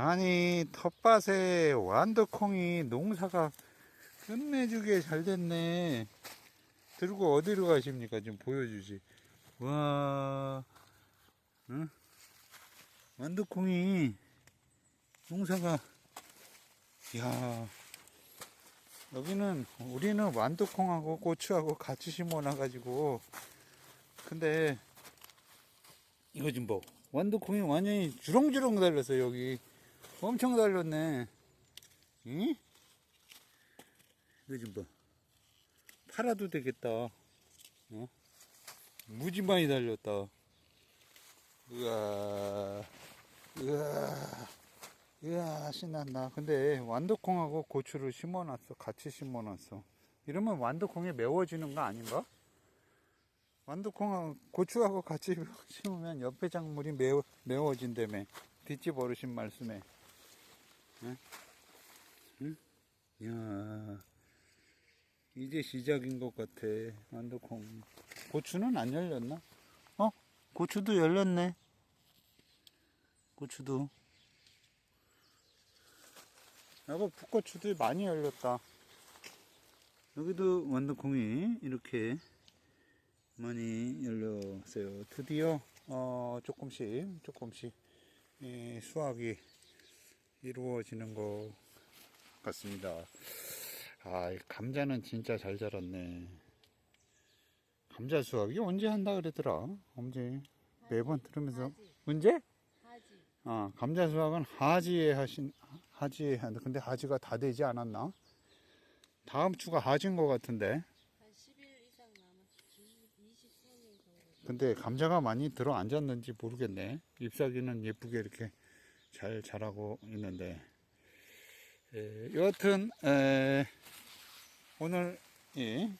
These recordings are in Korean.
아니 텃밭에 완두콩이 농사가 끝내주게 잘 됐네 들고 어디로 가십니까 좀 보여주지 와 응? 완두콩이 농사가 야 여기는 우리는 완두콩하고 고추하고 같이 심어놔 가지고 근데 이거 좀 봐. 완두콩이 완전히 주렁주렁 달렸어 여기 엄청 달렸네 응? 이거 좀 봐. 팔아도 되겠다 어? 무지 많이 달렸다 으아 으아 으아 신난다 근데 완두콩하고 고추를 심어놨어 같이 심어놨어 이러면 완두콩이 매워지는 거 아닌가? 완두콩하고 고추하고 같이 심으면 옆에 작물이 매워, 매워진다며 뒷집 어르신 말씀에 응? 응? 이야 이제 시작인 것 같아 완두콩 고추는 안 열렸나? 어? 고추도 열렸네 고추도 여보 풋고추도 많이 열렸다 여기도 완두콩이 이렇게 많이 열렸어요. 드디어 어, 조금씩 조금씩 예, 수확이 이루어지는 것 같습니다. 아, 이 감자는 진짜 잘 자랐네. 감자 수확이 언제 한다 그러더라. 언제 매번 들으면서 언제? 하지. 아, 감자 수확은 하지에 하신 하지에 하는데 근데 하지가 다 되지 않았나? 다음 주가 하지인 것 같은데. 한 10일 이상 남았지. 23일 정도. 근데 감자가 많이 들어 앉았는지 모르겠네. 잎사귀는 예쁘게 이렇게 잘 자라고 있는데. 에, 여하튼, 에, 오늘, 이,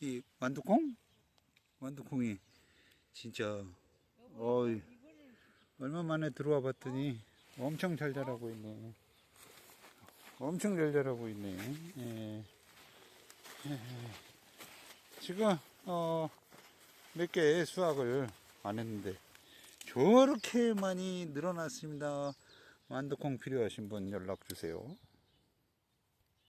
이 완두콩? 완두콩이 진짜, 어이, 얼마 만에 들어와 봤더니 엄청 잘 자라고 있네. 엄청 잘 자라고 있네. 예. 예. 지금, 어, 몇 개의 수확을 안 했는데 저렇게 많이 늘어났습니다. 완두콩 필요하신 분 연락 주세요.